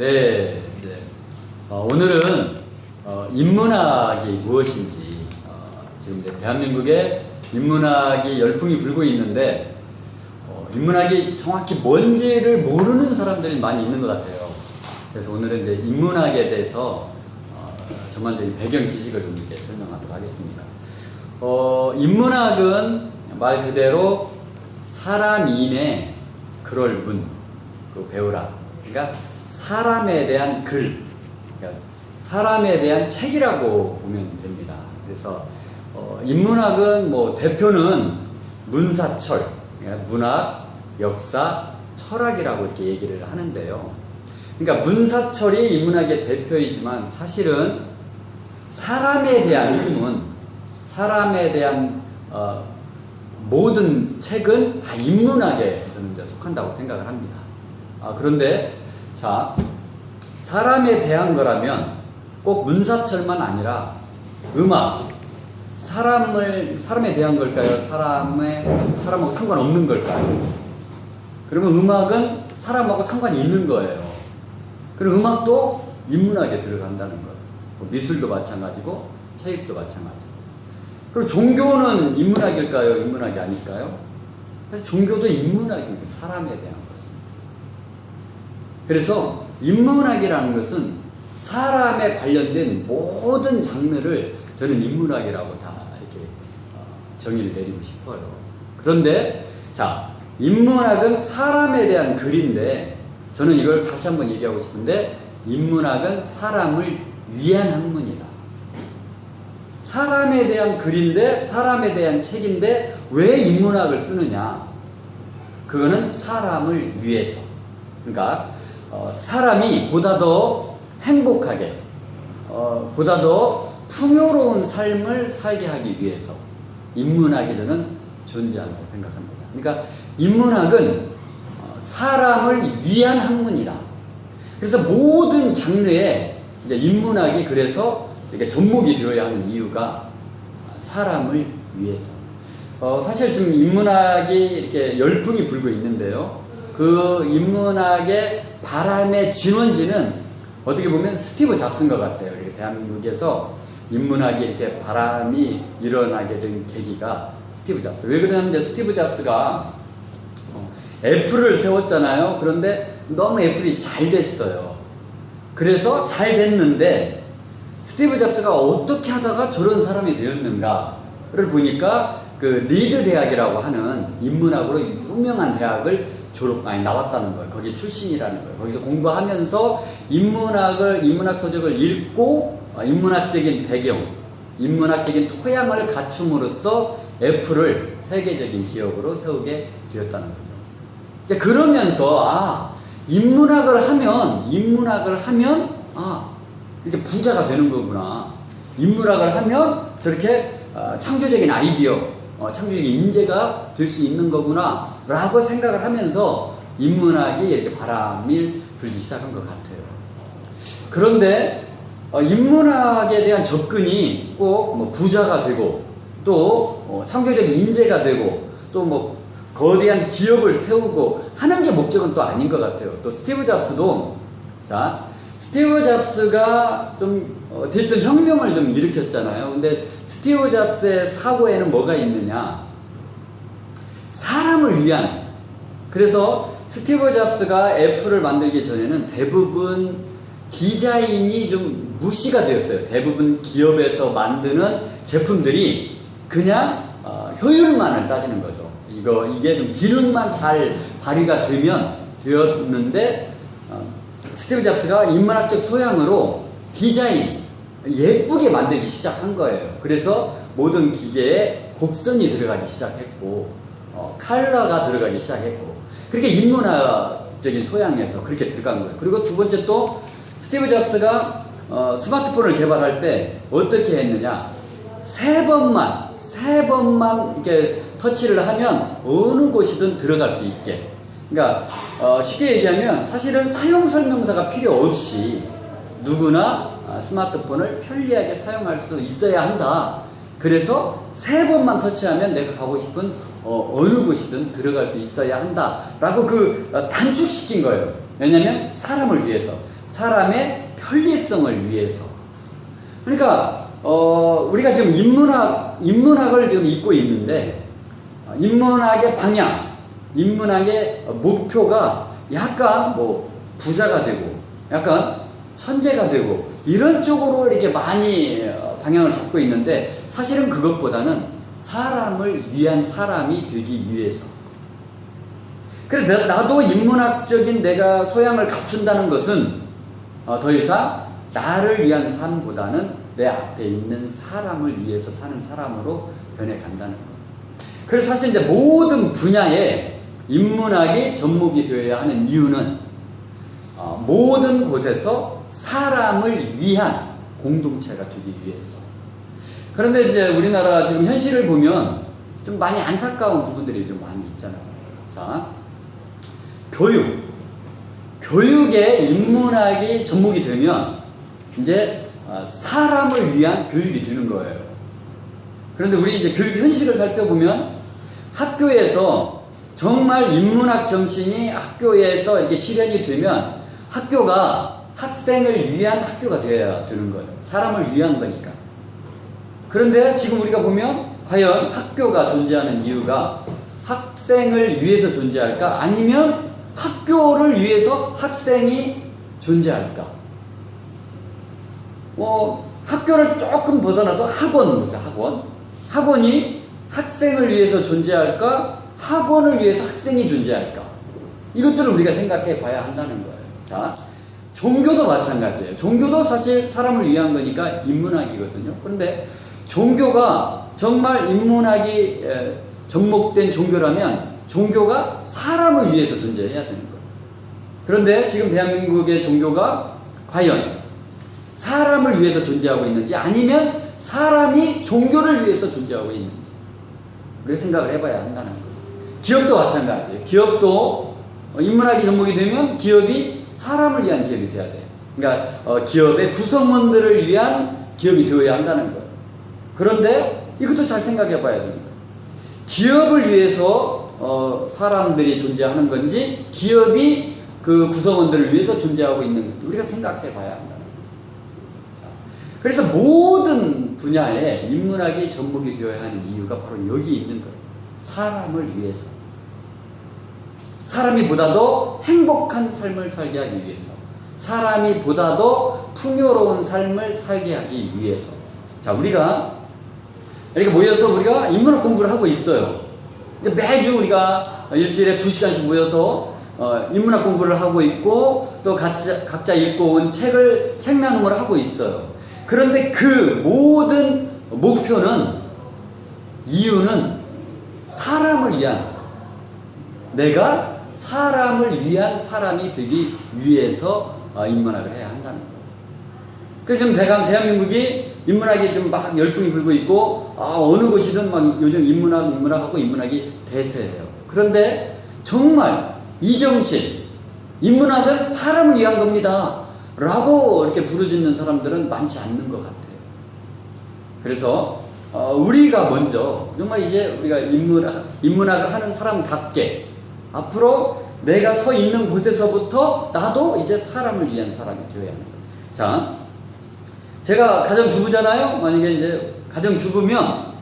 네, 네. 어, 오늘은 어, 인문학이 무엇인지 어, 지금 이제 대한민국에 인문학이 열풍이 불고 있는데 어, 인문학이 정확히 뭔지를 모르는 사람들이 많이 있는 것 같아요. 그래서 오늘은 이제 인문학에 대해서 어, 전반적인 배경 지식을 좀 이렇게 설명하도록 하겠습니다. 어, 인문학은 말 그대로 사람 인의 그럴 문, 그 배우라. 그러니까 사람에 대한 글, 그러니까 사람에 대한 책이라고 보면 됩니다. 그래서 어, 인문학은 뭐 대표는 문사철, 그러니까 문학, 역사, 철학이라고 이렇게 얘기를 하는데요. 그러니까 문사철이 인문학의 대표이지만 사실은 사람에 대한 학문, 사람에 대한 어, 모든 책은 다 인문학에 속한다고 생각을 합니다. 아, 그런데 자 사람에 대한 거라면 꼭 문사철만 아니라 음악 사람을 사람에 대한 걸까요? 사람의 사람하고 상관없는 걸까요? 그러면 음악은 사람하고 상관이 있는 거예요. 그럼 음악도 인문학에 들어간다는 거예요. 뭐 미술도 마찬가지고 체육도 마찬가지고. 그리고 종교는 인문학일까요? 인문학이 아닐까요? 사실 종교도 인문학입니다. 사람에 대한. 그래서 인문학이라는 것은 사람에 관련된 모든 장르를 저는 인문학이라고 다 이렇게 어, 정의를 내리고 싶어요. 그런데 자 인문학은 사람에 대한 글인데 저는 이걸 다시 한번 얘기하고 싶은데 인문학은 사람을 위한 학문이다. 사람에 대한 글인데 사람에 대한 책인데 왜 인문학을 쓰느냐? 그거는 사람을 위해서. 그러니까 어, 사람이 보다 더 행복하게, 어, 보다 더 풍요로운 삶을 살게 하기 위해서 인문학이 저는 존재한다고 생각합니다. 그러니까 인문학은 어, 사람을 위한 학문이다. 그래서 모든 장르에 인문학이 그래서 이렇게 접목이 되어야 하는 이유가 사람을 위해서. 어, 사실 지금 인문학이 이렇게 열풍이 불고 있는데요. 그 인문학의 바람의 진원지는 어떻게 보면 스티브 잡스인 것 같아요. 대한민국에서 인문학이 이렇게 바람이 일어나게 된 계기가 스티브 잡스. 왜 그러냐면 이제 스티브 잡스가 어, 애플을 세웠잖아요. 그런데 너무 애플이 잘 됐어요. 그래서 잘 됐는데 스티브 잡스가 어떻게 하다가 저런 사람이 되었는가를 보니까 그 리드 대학이라고 하는 인문학으로 유명한 대학을 졸업 아니 나왔다는 거예요. 거기 출신이라는 거예요. 거기서 공부하면서 인문학을 인문학 서적을 읽고 어, 인문학적인 배경, 인문학적인 토양을 갖춤으로써 애플을 세계적인 기업으로 세우게 되었다는 거죠. 이제 그러면서 아 인문학을 하면 인문학을 하면 아 이렇게 부자가 되는 거구나. 인문학을 하면 저렇게 어, 창조적인 아이디어, 어, 창조적인 인재가 될 수 있는 거구나. 라고 생각을 하면서 인문학이 이렇게 바람을 불기 시작한 것 같아요. 그런데 어, 인문학에 대한 접근이 꼭 뭐 부자가 되고 또 어, 창조적인 인재가 되고 또 뭐 거대한 기업을 세우고 하는 게 목적은 또 아닌 것 같아요. 또 스티브 잡스도 자 스티브 잡스가 좀 어, 디지털 혁명을 좀 일으켰잖아요. 근데 스티브 잡스의 사고에는 뭐가 있느냐? 사람을 위한 그래서 스티브 잡스가 애플을 만들기 전에는 대부분 디자인이 좀 무시가 되었어요. 대부분 기업에서 만드는 제품들이 그냥 어, 효율만을 따지는 거죠. 이거 이게 좀 기능만 잘 발휘가 되면 되었는데 어, 스티브 잡스가 인문학적 소양으로 디자인 예쁘게 만들기 시작한 거예요. 그래서 모든 기계에 곡선이 들어가기 시작했고 어, 컬러가 들어가기 시작했고 그렇게 인문학적인 소양에서 그렇게 들어간 거예요. 그리고 두 번째 또 스티브 잡스가 어, 스마트폰을 개발할 때 어떻게 했느냐 세 번만 세 번만 이렇게 터치를 하면 어느 곳이든 들어갈 수 있게 그러니까 어, 쉽게 얘기하면 사실은 사용 설명서가 필요 없이 누구나 아, 스마트폰을 편리하게 사용할 수 있어야 한다. 그래서 세 번만 터치하면 내가 가고 싶은 어, 느 곳이든 들어갈 수 있어야 한다라고 그 어, 단축시킨 거예요. 왜냐하면 사람을 위해서 사람의 편리성을 위해서. 그러니까 어, 우리가 지금 인문학 인문학을 지금 읽고 있는데 어, 인문학의 방향, 인문학의 목표가 약간 뭐 부자가 되고 약간 천재가 되고 이런 쪽으로 이렇게 많이 어, 방향을 잡고 있는데 사실은 그것보다는 사람을 위한 사람이 되기 위해서. 그래서 나- 나도 인문학적인 내가 소양을 갖춘다는 것은 어, 더 이상 나를 위한 삶보다는 내 앞에 있는 사람을 위해서 사는 사람으로 변해간다는 것. 그래서 사실 이제 모든 분야에 인문학이 접목이 되어야 하는 이유는 어, 모든 곳에서 사람을 위한 공동체가 되기 위해서. 그런데 이제 우리나라 지금 현실을 보면 좀 많이 안타까운 부분들이 좀 많이 있잖아요. 자, 교육. 교육에 인문학이 접목이 되면 이제 어, 사람을 위한 교육이 되는 거예요. 그런데 우리 이제 교육 현실을 살펴보면 학교에서 정말 인문학 정신이 학교에서 이렇게 실현이 되면 학교가 학생을 위한 학교가 되어야 되는 거예요. 사람을 위한 거니까. 그런데 지금 우리가 보면 과연 학교가 존재하는 이유가 학생을 위해서 존재할까? 아니면 학교를 위해서 학생이 존재할까? 뭐 학교를 조금 벗어나서 학원 보세요. 학원. 학원이 학생을 위해서 존재할까? 학원을 위해서 학생이 존재할까? 이것들을 우리가 생각해 봐야 한다는 거예요. 자, 종교도 마찬가지예요. 종교도 사실 사람을 위한 거니까 인문학이거든요. 그런데 종교가 정말 인문학이 에, 접목된 종교라면 종교가 사람을 위해서 존재해야 되는 거예요. 그런데 지금 대한민국의 종교가 과연 사람을 위해서 존재하고 있는지 아니면 사람이 종교를 위해서 존재하고 있는지 우리가 생각을 해봐야 한다는 거예요. 기업도 마찬가지예요. 기업도 인문학이 접목이 되면 기업이 사람을 위한 기업이 돼야 돼요. 그러니까 어, 기업의 구성원들을 위한 기업이 되어야 한다는 거예요. 그런데 이것도 잘 생각해 봐야 거예요. 기업을 위해서 어, 사람들이 존재하는 건지 기업이 그 구성원들을 위해서 존재하고 있는 건지 우리가 생각해 봐야. 자, 그래서 모든 분야에 인문학이 접목이 되어야 하는 이유가 바로 여기 있는 거예요. 사람을 위해서. 사람이 보다도 행복한 삶을 살게 하기 위해서. 사람이 보다도 풍요로운 삶을 살게 하기 위해서. 자, 우리가 이렇게 모여서 우리가 인문학 공부를 하고 있어요. 이제 매주 우리가 일주일에 두 시간씩 모여서 어, 인문학 공부를 하고 있고 또 각자, 각자 읽고 온 책을 책 나눔을 하고 있어요. 그런데 그 모든 목표는 이유는 사람을 위한 내가 사람을 위한 사람이 되기 위해서 어, 인문학을 해야 한다는 거예요. 그래서 지금 대한, 대한민국이 인문학이 좀 막 열풍이 불고 있고, 아, 어느 곳이든 막 요즘 인문학, 인문학하고 인문학이 대세예요. 그런데 정말 이 정신, 인문학은 사람을 위한 겁니다. 라고 이렇게 부르짖는 사람들은 많지 않는 것 같아요. 그래서, 어, 우리가 먼저, 정말 이제 우리가 인문학, 인문학을 하는 사람답게, 앞으로 내가 서 있는 곳에서부터 나도 이제 사람을 위한 사람이 되어야 합니다. 자, 제가 가정주부잖아요? 만약에 이제 가정주부면,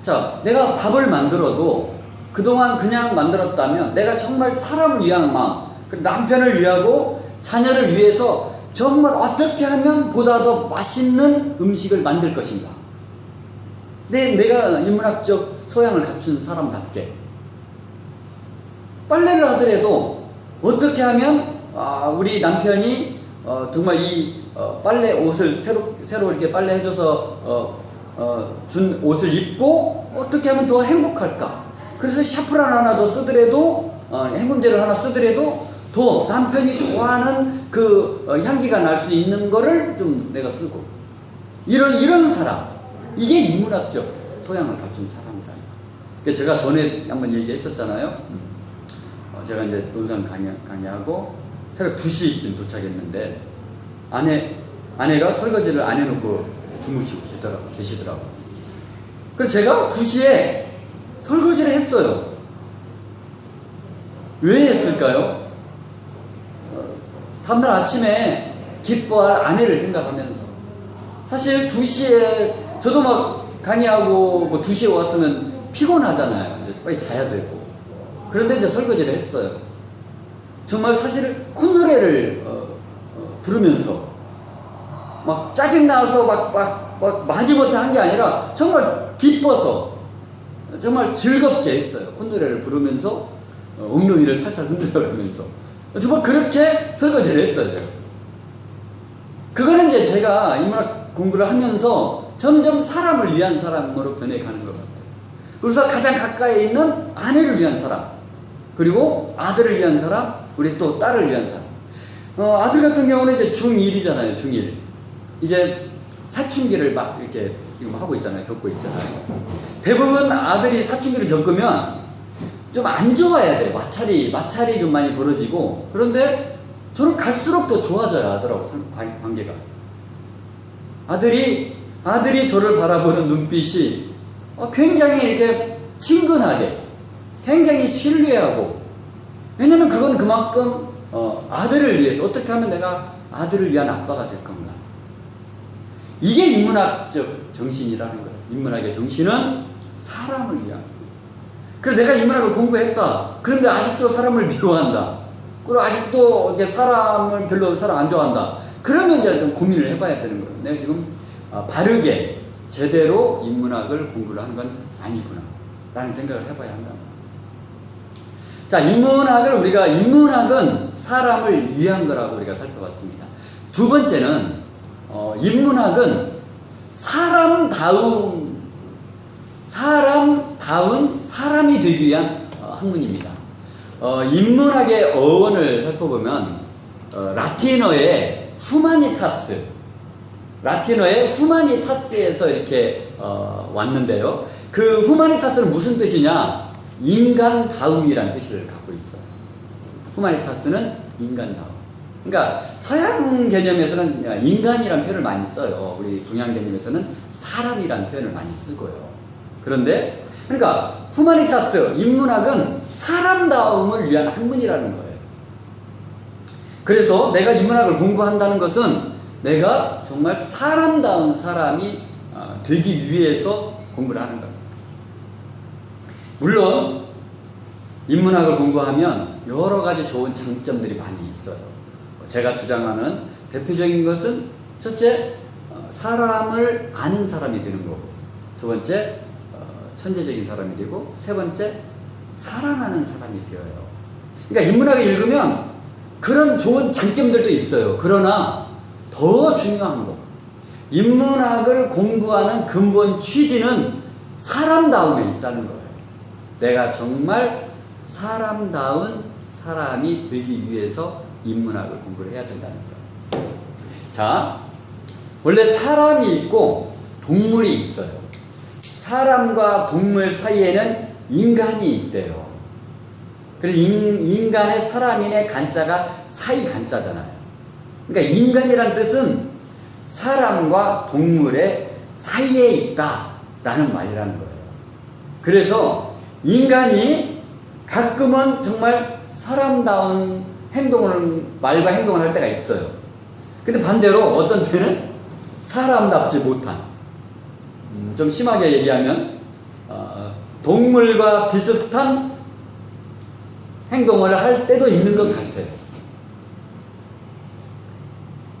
자, 내가 밥을 만들어도 그동안 그냥 만들었다면 내가 정말 사람을 위한 마음, 남편을 위하고 자녀를 위해서 정말 어떻게 하면 보다 더 맛있는 음식을 만들 것인가. 내, 내가 인문학적 소양을 갖춘 사람답게. 빨래를 하더라도 어떻게 하면 아, 우리 남편이 어, 정말 이 어, 빨래 옷을 새로 새로 이렇게 빨래 해줘서 어, 어, 준 옷을 입고 어떻게 하면 더 행복할까? 그래서 샤프란 하나 더 쓰더라도 어, 행군제를 하나 쓰더라도 더 남편이 좋아하는 그 어, 향기가 날 수 있는 거를 좀 내가 쓰고 이런 이런 사람 이게 인문학적 소양을 갖춘 사람이라는 거. 제가 전에 한번 얘기했었잖아요. 어, 제가 이제 논산 강의, 강의하고 새벽 2시쯤 도착했는데 아내, 아내가 설거지를 안 해놓고 주무시고 계더라고, 계시더라고. 그래서 제가 2시에 설거지를 했어요. 왜 했을까요? 어, 다음날 아침에 기뻐할 아내를 생각하면서 사실 2시에 저도 막 강의하고 뭐 2시에 왔으면 피곤하잖아요. 빨리 자야 되고. 그런데 이제 설거지를 했어요. 정말 사실 콧노래를 어, 어, 부르면서 막 짜증나서 막, 막, 막 마지못해 한 게 아니라 정말 기뻐서 정말 즐겁게 했어요. 콧노래를 부르면서 어, 엉덩이를 살살 흔들어가면서 정말 그렇게 설거지를 했어요. 그거는 이제 제가 인문학 공부를 하면서 점점 사람을 위한 사람으로 변해가는 것 같아요. 그래서 가장 가까이 있는 아내를 위한 사람, 그리고 아들을 위한 사람, 우리 또 딸을 위한 사람. 어, 아들 같은 경우는 이제 중1이잖아요, 중1. 이제 사춘기를 막 이렇게 지금 하고 있잖아요, 겪고 있잖아요. 대부분 아들이 사춘기를 겪으면 좀 안 좋아야 돼요. 마찰이, 마찰이 좀 많이 벌어지고. 그런데 저는 갈수록 더 상- 관- 관계가. 아들이, 아들이 저를 바라보는 눈빛이 어, 굉장히 이렇게 친근하게, 굉장히 신뢰하고, 왜냐면 그건 그만큼 어, 아들을 위해서 어떻게 하면 내가 아들을 위한 아빠가 될 건가. 이게 인문학적 정신이라는 거예요. 인문학의 정신은 사람을 위한. 그래서 내가 인문학을 공부했다. 그런데 아직도 사람을 미워한다. 그리고 아직도 이렇게 사람을 별로 사람 안 좋아한다. 그러면 이제 좀 고민을 해봐야 되는 거예요. 내가 지금 아, 바르게 제대로 인문학을 공부를 하는 건 아니구나. 라는 생각을 해봐야 한다. 자, 인문학을 우리가, 인문학은 사람을 위한 거라고 우리가 살펴봤습니다. 두 번째는, 어, 인문학은 사람다운, 사람다운 사람이 되기 위한 어, 학문입니다. 어, 인문학의 어원을 살펴보면, 어, 라틴어의 후마니타스, 라틴어의 후마니타스에서 이렇게 어, 왔는데요. 그 후마니타스는 무슨 뜻이냐? 인간다움이라는 뜻을 갖고 있어요. 후마니타스는 인간다움. 그러니까 서양 개념에서는 인간이라는 표현을 많이 써요. 우리 동양 개념에서는 사람이라는 표현을 많이 쓰고요. 그런데 그러니까 후마니타스 인문학은 사람다움을 위한 학문이라는 거예요. 그래서 내가 인문학을 공부한다는 것은 내가 정말 사람다운 사람이 어, 되기 위해서 공부를 하는 겁니다. 물론 인문학을 공부하면 여러 가지 좋은 장점들이 많이 있어요. 제가 주장하는 대표적인 것은 첫째 어, 사람을 아는 사람이 되는 거고 두 번째 어, 천재적인 사람이 되고 세 번째 사랑하는 사람이 되어요. 그러니까 인문학을 읽으면 그런 좋은 장점들도 있어요. 그러나 더 중요한 거 인문학을 공부하는 근본 취지는 사람다움에 있다는 거예요. 내가 정말 사람다운 사람이 되기 위해서 인문학을 공부를 해야 된다는 거예요. 자, 원래 사람이 있고 동물이 있어요. 사람과 동물 사이에는 인간이 있대요. 그래서 인, 인간의 사람인의 간자가 사이 간자잖아요. 그러니까 인간이란 뜻은 사람과 동물의 사이에 있다라는 말이라는 거예요. 그래서 인간이 가끔은 정말 사람다운 행동을, 말과 행동을 할 때가 있어요. 근데 반대로 어떤 때는 사람답지 못한, 음, 좀 심하게 얘기하면, 어, 동물과 비슷한 행동을 할 때도 있는 것 같아요.